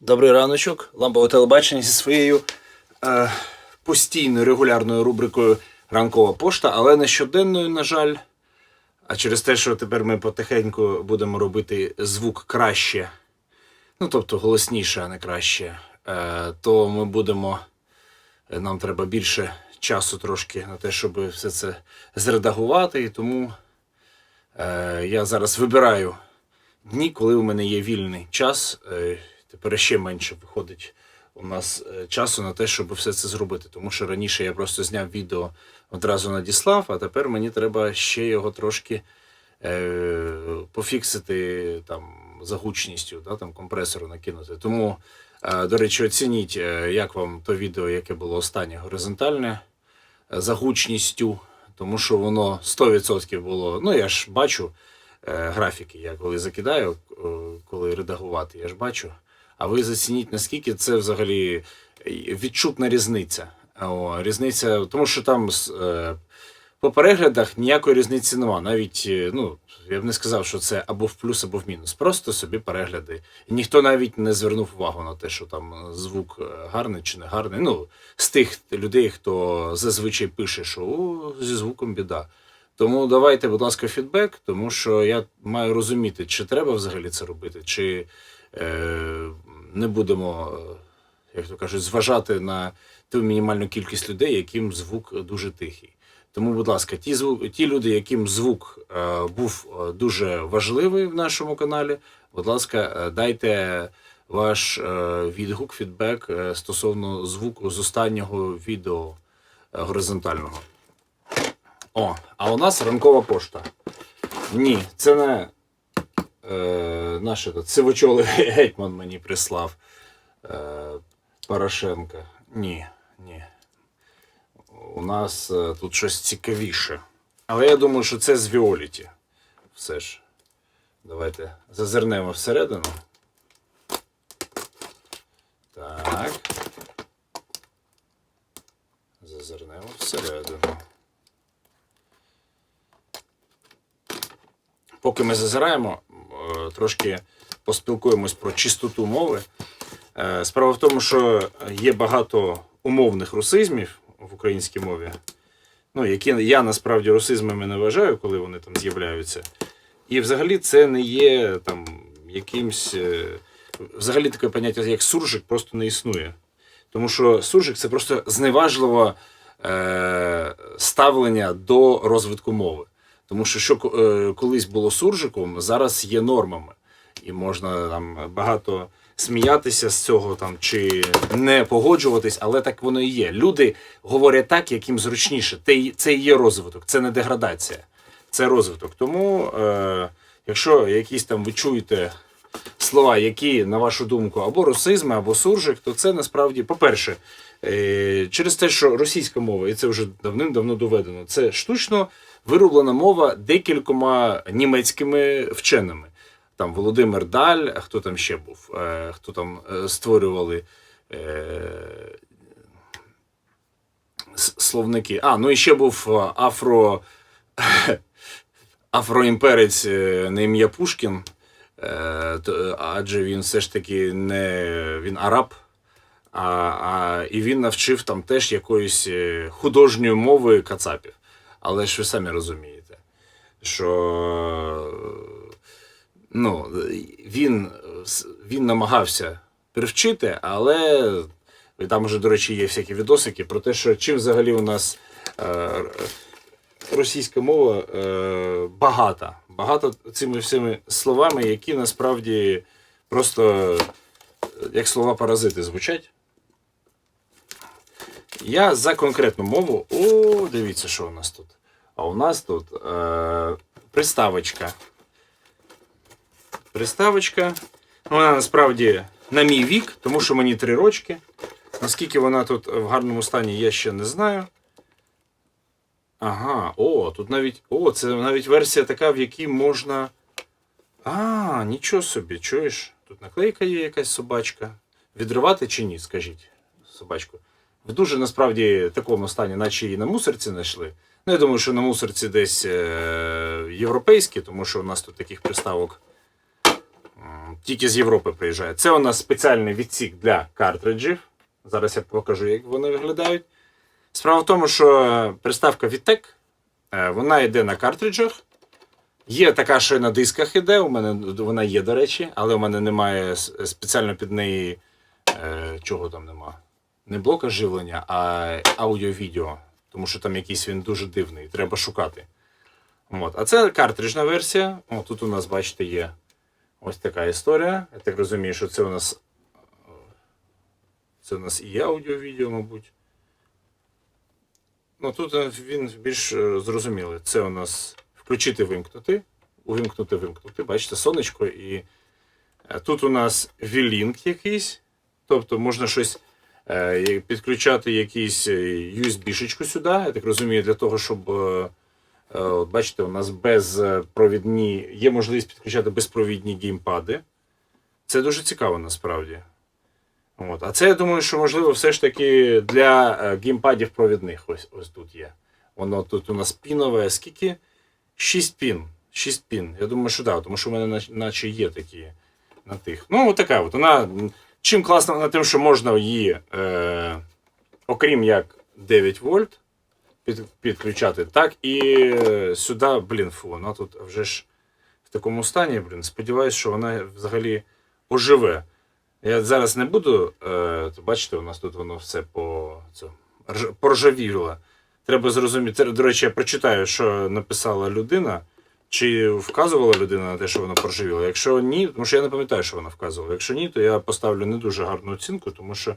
Добрий раночок. Лампове телебачення зі своєю е, постійною регулярною рубрикою Ранкова пошта, але не щоденною, на жаль. А через те, що тепер ми потихеньку будемо робити звук краще, ну тобто голосніше, а не краще, е, то ми будемо. е, Нам треба більше часу трошки на те, щоб все це зредагувати. І тому е, я зараз вибираю дні, коли у мене є вільний час. Е, тепер ще менше виходить у нас е, часу на те, щоб все це зробити. Тому що раніше я просто зняв відео одразу надіслав, а тепер мені треба ще його трошки е, пофіксити там за гучністю, да, там компресору накинути. Тому, е, до речі, оцініть, е, як вам то відео, яке було останнє горизонтальне, е, за гучністю, тому що воно 100% було. Ну, я ж бачу графіки, я коли закидаю, коли редагувати, я ж бачу. А ви зацініть, наскільки це взагалі е, відчутна різниця. О, різниця, тому що там е, по переглядах ніякої різниці нема. Навіть, е, ну, я б не сказав, що це або в плюс, або в мінус. Просто собі перегляди. І ніхто навіть не звернув увагу на те, що там звук гарний чи не гарний. Ну, з тих людей, хто зазвичай пише, що О, зі звуком біда. Тому давайте, будь ласка, фідбек, тому що я маю розуміти, чи треба взагалі це робити, чи не будемо, е, як то кажуть, зважати на ту мінімальну кількість людей, яким звук дуже тихий. Тому, будь ласка, ті звук, ті люди, яким звук е, був е, дуже важливий в нашому каналі, будь ласка, е, дайте ваш відгук, фідбек стосовно звуку з останнього відео горизонтального. О, а у нас ранкова пошта. Ні, це не е, наш этот, сивочолий гетьман мені прислав е, Порошенка. Ні, ні. У нас е, тут щось цікавіше. Але я думаю, що це з Віоліті. Все ж. Давайте зазирнемо всередину. Так. Зазирнемо всередину. Поки ми зазираємо, трошки поспілкуємось про чистоту мови. Е, Справа в тому, що є багато умовних русизмів в українській мові, ну, які я насправді русизмами не вважаю, коли вони там з'являються. І взагалі це не є там якимсь. е, Взагалі таке поняття, як суржик, просто не існує. Тому що суржик це просто зневажливе е, ставлення до розвитку мови. Тому що що е, колись було суржиком, зараз є нормами. І можна там багато сміятися з цього там чи не погоджуватись, але так воно і є. Люди говорять так, як їм зручніше. Це і є розвиток, це не деградація, це розвиток. Тому, е, якщо якісь там ви чуєте слова, які, на вашу думку, або русизми, або суржик, то це насправді, по-перше, е, через те, що російська мова, і це вже давним-давно доведено, це штучно вироблена мова декількома німецькими вченими. Там Володимир Даль, а хто там ще був, е, хто там е, створювали е, словники. А, ну і ще був афро. Афроімперець на ім'я Пушкін, адже він все ж таки не він араб, а, а, і він навчив там теж якоїсь художньої мови кацапів. Але ж ви самі розумієте, що ну, він, він намагався привчити, але там вже, до речі, є всякі відосики про те, що чим взагалі у нас е, російська мова е, багата. Багата цими всіми словами, які насправді просто як слова паразити звучать. Я за конкретну мову. О, дивіться, що у нас тут. А у нас тут е, приставочка. Приставочка. Вона насправді на мій вік, тому що мені три рочки. Наскільки вона тут в гарному стані, я ще не знаю. Ага, о, тут навіть. О, це навіть версія така, в якій можна. А, нічого собі, чуєш? Тут наклейка є якась собачка. Відривати чи ні, скажіть, собачку. В дуже насправді такому стані, наче її на мусорці знайшли. Ну, я думаю, що на мусорці десь е- європейські, тому що у нас тут таких приставок тільки з Європи приїжджає. Це у нас спеціальний відсік для картриджів. Зараз я покажу, як вони виглядають. Справа в тому, що приставка Vitek, е, вона йде на картриджах. Є така, що і на дисках іде. У мене вона є, до речі, але у мене немає спеціально під неї. Е, чого там нема? Не блока живлення, а аудіо-відео. Тому що там якийсь він дуже дивний, треба шукати. От. А це картриджна версія. О, тут у нас, бачите, є ось така історія. Я так розумію, що це у нас. Це у нас і аудіо-відео, мабуть. Ну тут е, він більш е, зрозумілий. Це у нас включити, вимкнути. Увімкнути, вимкнути. Бачите, сонечко. І е, тут у нас V-Link якийсь. Тобто можна щось підключати якийсь е, USB-шечку сюди. Я так розумію, для того, щоб. е, е, бачите, у нас безпровідні, є можливість підключати безпровідні геймпади. Це дуже цікаво насправді. От. А це я думаю, що можливо все ж таки для е, геймпадів провідних. Ось, ось тут є. Воно тут у нас пінове. Скільки? 6 пін. 6 пін. Я думаю, що так, тому що в мене наче є такі на тих. Ну, от така от. Вона. Чим класна вона тим, що можна її, е, окрім як 9 вольт, під, підключати, так і е, сюди, блін, фу, вона тут вже ж в такому стані, блін. Сподіваюсь, що вона взагалі оживе. Я зараз не буду. Е, бачите, у нас тут воно все по це, рж- поржавіло. Треба зрозуміти. До речі, я прочитаю, що написала людина. Чи вказувала людина на те, що воно поржавіло? Якщо ні, тому що я не пам'ятаю, що вона вказувала. Якщо ні, то я поставлю не дуже гарну оцінку, тому що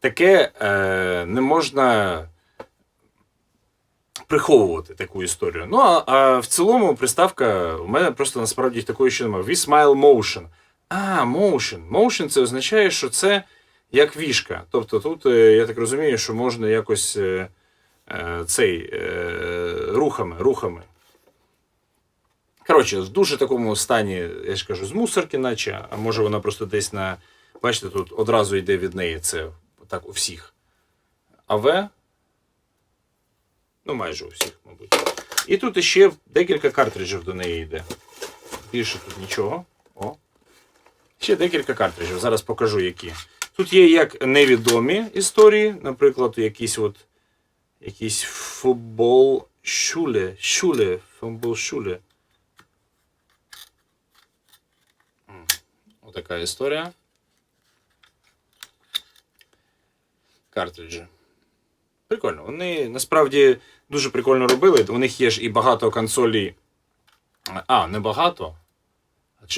таке е, не можна приховувати таку історію. Ну, а, а в цілому приставка у мене просто насправді такої ще немає. V-Smile Motion. А, Motion. Motion це означає, що це як вішка. Тобто тут, е, я так розумію, що можна якось е, е, цей е, рухами, рухами. Коротше, в дуже такому стані, я ж кажу, з мусорки, наче, а може вона просто десь на. Бачите, тут одразу йде від неї це так у всіх. АВ. Ну, майже у всіх, мабуть. І тут ще декілька картриджів до неї йде. Більше тут нічого. О. Ще декілька картриджів. Зараз покажу, які. Тут є як невідомі історії, наприклад, якийсь от якийсь футбол шуле. Шуле. Футбол шуле. Отака історія. Картриджі. Прикольно. Вони насправді дуже прикольно робили. У них є ж і багато консолей. А, не багато.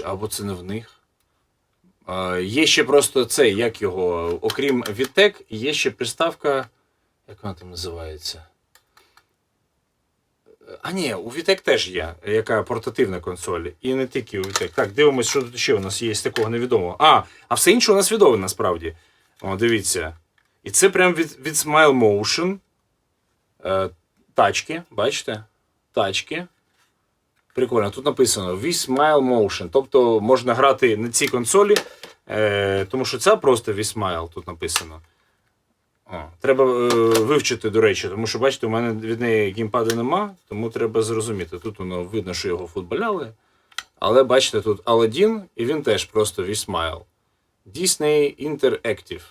Або це не в них. Е, Є ще просто цей, як його, окрім Vitek, є ще приставка. Як вона там називається? А ні, у Vitek теж є, яка портативна консоль. І не тільки у Vitek. Так, дивимось, що тут ще у нас є з такого невідомого. А, а все інше у нас відомо насправді. О, дивіться. І це прям від, від Smile Motion. Е, тачки, бачите? Тачки. Прикольно, тут написано V Smile Motion. Тобто можна грати на цій консолі, е, тому що це просто V Smile тут написано. Треба е, вивчити, до речі, тому що, бачите, у мене від неї геймпаду нема, тому треба зрозуміти. Тут воно видно, що його футболяли. Але бачите, тут Aladdin, і він теж просто Smile. Disney Interactive.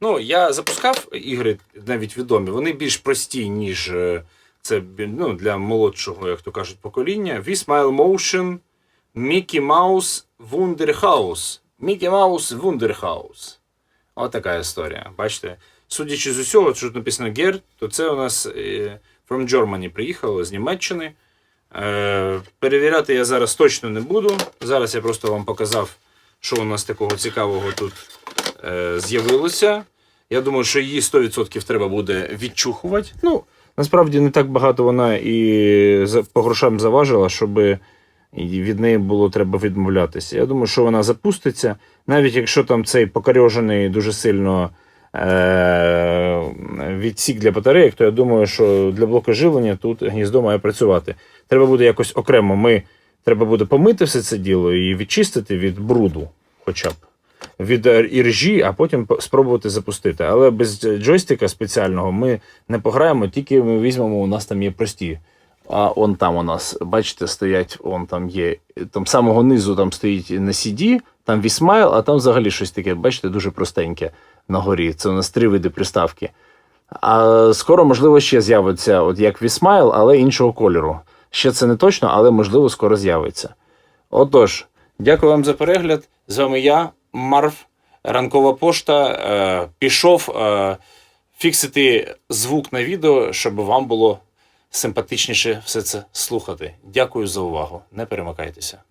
Ну, я запускав ігри навіть відомі, вони більш прості, ніж е, це ну, для молодшого, як то кажуть, покоління. V-Smile Motion, Mickey Mouse Wunderhaus. Mickey Mouse Wunderhaus. Отака історія. Бачите? Судячи з усього, що тут написано Гер, то це у нас е, from Germany приїхало з Німеччини. Е, перевіряти я зараз точно не буду. Зараз я просто вам показав, що у нас такого цікавого тут е, з'явилося. Я думаю, що її 100% треба буде відчухувати. Ну, насправді не так багато вона і по грошам заважила, щоб і від неї було треба відмовлятися. Я думаю, що вона запуститься, навіть якщо там цей покорьожений дуже сильно е- відсік для батарейок, то я думаю, що для блоку живлення тут гніздо має працювати. Треба буде якось окремо. Ми треба буде помити все це діло і відчистити від бруду, хоча б від е, іржі, а потім по- спробувати запустити. Але без джойстика спеціального ми не пограємо, тільки ми візьмемо, у нас там є прості А он там у нас, бачите, стоять, он там є. Там самого низу там стоїть на CD, там Вісмайл, а там взагалі щось таке, бачите, дуже простеньке на горі. Це у нас три види приставки. А скоро, можливо, ще з'явиться, от як Вісмайл, але іншого кольору. Ще це не точно, але можливо скоро з'явиться. Отож, дякую вам за перегляд. З вами я, Марв, ранкова пошта. Е, пішов е, фіксити звук на відео, щоб вам було симпатичніше все це слухати. Дякую за увагу. Не перемикайтеся.